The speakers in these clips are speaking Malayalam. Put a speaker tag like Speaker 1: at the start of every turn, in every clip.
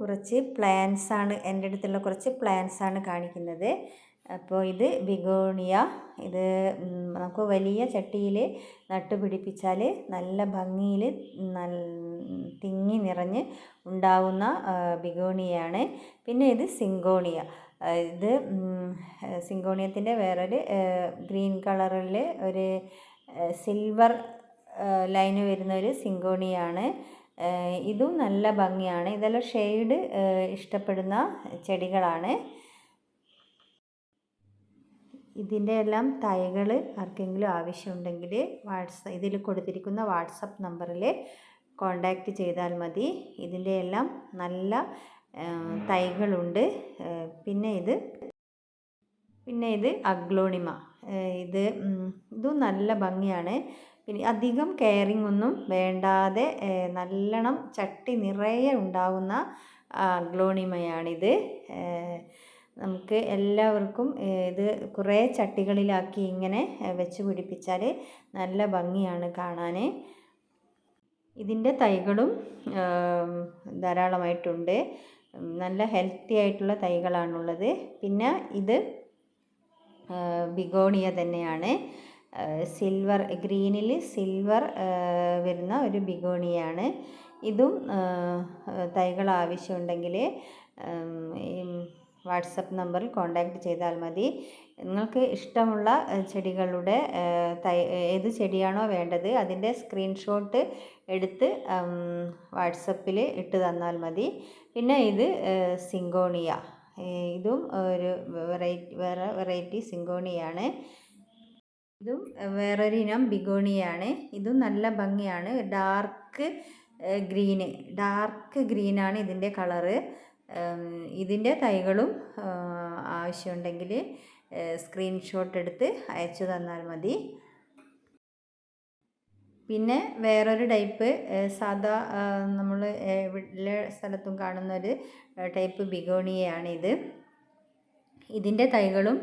Speaker 1: കുറച്ച് പ്ലാന്റ്സ് ആണ് എന്റെ അടുത്തുള്ള കുറച്ച് പ്ലാന്റ്സ് ആണ് കാണിക്കുന്നത്. അപ്പോൾ ഇത് ബിഗോണിയ ഇത് നമുക്ക് വലിയ ചട്ടിയിൽ നട്ടുപിടിപ്പിച്ചാൽ നല്ല ഭംഗിയിൽ തിങ്ങി നിറഞ്ഞ് ഉണ്ടാവുന്ന ബിഗോണിയാണ് പിന്നെ ഇത് സിങ്കോണിയ ഇത് സിങ്കോണിയത്തിന്റെ വേറൊരു ഗ്രീൻ കളറിൽ ഒരു സിൽവർ ലൈന് വരുന്ന ഒരു സിങ്കോണിയാണ് ഇതും നല്ല ഭംഗിയാണ്. ഇതെല്ലാം ഷെയ്ഡ് ഇഷ്ടപ്പെടുന്ന ചെടികളാണ്. ഇതിന്റെ എല്ലാം തൈകൾ ആർക്കെങ്കിലും ആവശ്യമുണ്ടെങ്കിൽ വാട്സ ഇതിൽ കൊടുത്തിരിക്കുന്ന വാട്സപ്പ് നമ്പറിൽ കോണ്ടാക്റ്റ് ചെയ്താൽ മതി. ഇതിന്റെ എല്ലാം നല്ല തൈകളുണ്ട്. പിന്നെ ഇത് പിന്നെ ഇത് അഗ്ലോണിമ. ഇത് ഇതും നല്ല ഭംഗിയാണ്. പിന്നെ അധികം കെയറിങ് ഒന്നും വേണ്ടാതെ നല്ലോണം ചട്ടി നിറയെ ഉണ്ടാകുന്ന അഗ്ലോണിമയാണിത് നമുക്ക് എല്ലാവർക്കും ഇത് കുറേ ചട്ടികളിലാക്കി ഇങ്ങനെ വെച്ച് പിടിപ്പിച്ചാൽ നല്ല ഭംഗിയാണ് കാണാൻ ഇതിന്റെ തൈകളും ധാരാളമായിട്ടുണ്ട്. നല്ല ഹെൽത്തി ആയിട്ടുള്ള തൈകളാണുള്ളത്. പിന്നെ ഇത് ബിഗോണിയ തന്നെയാണ്. സിൽവർ ഗ്രീനിൽ സിൽവർ വരുന്ന ഒരു ബിഗോണിയാണ്. ഇതും തൈകൾ ആവശ്യമുണ്ടെങ്കിൽ വാട്സപ്പ് നമ്പറിൽ കോൺടാക്റ്റ് ചെയ്താൽ മതി. നിങ്ങൾക്ക് ഇഷ്ടമുള്ള ചെടികളുടെ തൈ ഏത് ചെടിയാണോ വേണ്ടത് അതിന്റെ സ്ക്രീൻഷോട്ട് എടുത്ത് വാട്സപ്പിൽ ഇട്ട് തന്നാൽ മതി. പിന്നെ ഇത് സിങ്കോണിയ. ഇതും ഒരു വെറൈറ്റി വേറെ വെറൈറ്റി സിങ്കോണിയാണ്. ഇതും വേറൊരു ഇനം ബിഗോണിയാണ്. ഇതും നല്ല ഭംഗിയാണ്. Dark green. ഡാർക്ക് ഗ്രീനാണ് ഇതിന്റെ കളറ്. ഇതിന്റെ തൈകളും ആവശ്യമുണ്ടെങ്കിൽ സ്ക്രീൻഷോട്ട് എടുത്ത് അയച്ചു തന്നാൽ മതി. പിന്നെ വേറൊരു ടൈപ്പ് സാധാ നമ്മൾ എല്ലാ സ്ഥലത്തും കാണുന്ന ഒരു ടൈപ്പ് ബിഗോണിയയാണിത്. ഇതിന്റെ തൈകളും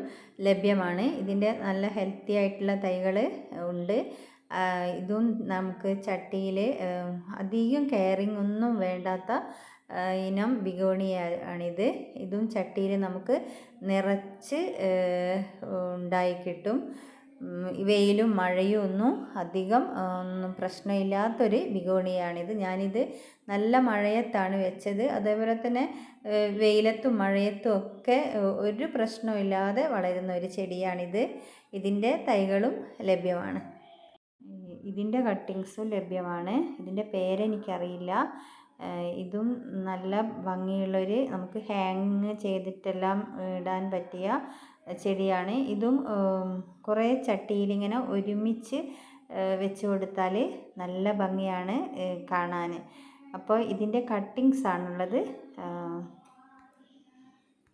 Speaker 1: ലഭ്യമാണ്. ഇതിന്റെ നല്ല ഹെൽത്തി ആയിട്ടുള്ള തൈകൾ ഉണ്ട്. ഇതും നമുക്ക് ചട്ടിയിൽ അധികം കെയറിങ് ഒന്നും വേണ്ടാത്ത ഇനം ബിഗോണിയാണിത്. ഇതും ചട്ടിയിൽ നമുക്ക് നിറച്ച് ഉണ്ടായി കിട്ടും. വെയിലും മഴയും ഒന്നും അധികം ഒന്നും പ്രശ്നമില്ലാത്തൊരു ബിഗോണിയാണിത്. ഞാനിത് നല്ല മഴയത്താണ് വെച്ചത്. അതേപോലെ തന്നെ വെയിലത്തും മഴയത്തും ഒക്കെ ഒരു പ്രശ്നമില്ലാതെ വളരുന്ന ഒരു ചെടിയാണിത്. ഇതിന്റെ തൈകളും ലഭ്യമാണ്. ഇതിന്റെ കട്ടിങ്സും ലഭ്യമാണ്. ഇതിന്റെ പേരെനിക്കറിയില്ല. ഇതും നല്ല ഭംഗിയുള്ളൊരു നമുക്ക് ഹാങ് ചെയ്തിട്ടെല്ലാം ഇടാൻ പറ്റിയ ചെടിയാണ്. ഇതും കുറേ ചട്ടിയിലിങ്ങനെ ഒരുമിച്ച് വെച്ച് കൊടുത്താൽ നല്ല ഭംഗിയാണ് കാണാൻ അപ്പോൾ ഇതിന്റെ കട്ടിങ്സ് ആണുള്ളത്.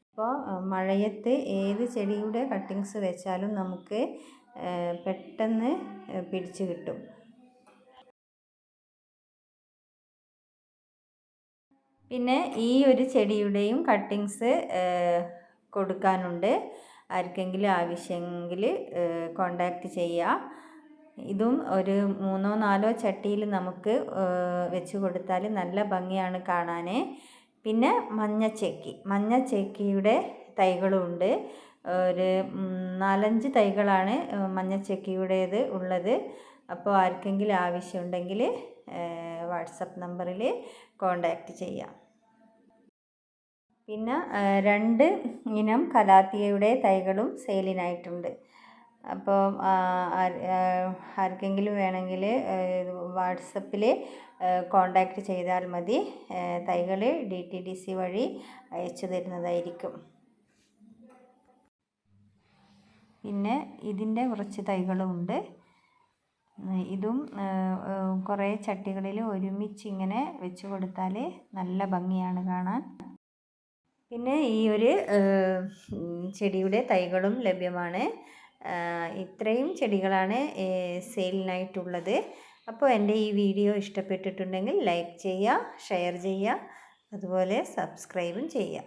Speaker 1: അപ്പോൾ മഴയത്ത് ഏത് ചെടിയുടെ കട്ടിങ്സ് വെച്ചാലും നമുക്ക് പെട്ടെന്ന് പിടിച്ച് കിട്ടും. പിന്നെ ഈ ഒരു ചെടിയുടെയും കട്ടിങ്സ് കൊടുക്കാനുണ്ട്. ആർക്കെങ്കിലും ആവശ്യമെങ്കിൽ കോണ്ടാക്റ്റ് ചെയ്യുക ഇതും ഒരു മൂന്നോ നാലോ ചട്ടിയിൽ നമുക്ക് വെച്ച് കൊടുത്താൽ നല്ല ഭംഗിയാണ് കാണാൻ പിന്നെ മഞ്ഞച്ചെക്കി മഞ്ഞച്ചെക്കിയുടെ തൈകളും ഉണ്ട് ഒരു നാലഞ്ച് തൈകളാണ് മഞ്ഞച്ചെക്കിയുടേത് ഉള്ളത്. അപ്പോൾ ആർക്കെങ്കിലും ആവശ്യമുണ്ടെങ്കിൽ വാട്സപ്പ് നമ്പറിൽ കോണ്ടാക്റ്റ് ചെയ്യാം. പിന്നെ രണ്ട് ഇനം കലാത്തിയയുടെ തൈകളും സെയിലിനായിട്ടുണ്ട്. അപ്പോൾ ആർക്കെങ്കിലും വേണമെങ്കിൽ വാട്സപ്പിൽ കോണ്ടാക്റ്റ് ചെയ്താൽ മതി. തൈകൾ ഡി ടി ഡി സി വഴി അയച്ചു തരുന്നതായിരിക്കും. പിന്നെ ഇതിന്റെ കുറച്ച് തൈകളുമുണ്ട് ഇതും കുറേ ചട്ടികളിൽ ഒരുമിച്ച് ഇങ്ങനെ വെച്ച് കൊടുത്താൽ നല്ല ഭംഗിയാണ് കാണാൻ. പിന്നെ ഈ ഒരു ചെടിയുടെ തൈകളും ലഭ്യമാണ്. ഇത്രയും ചെടികളാണ് സെയിലിനായിട്ടുള്ളത്. അപ്പോൾ എന്റെ ഈ വീഡിയോ ഇഷ്ടപ്പെട്ടിട്ടുണ്ടെങ്കിൽ ലൈക്ക് ചെയ്യുക ഷെയർ ചെയ്യുക അതുപോലെ സബ്സ്ക്രൈബും ചെയ്യുക.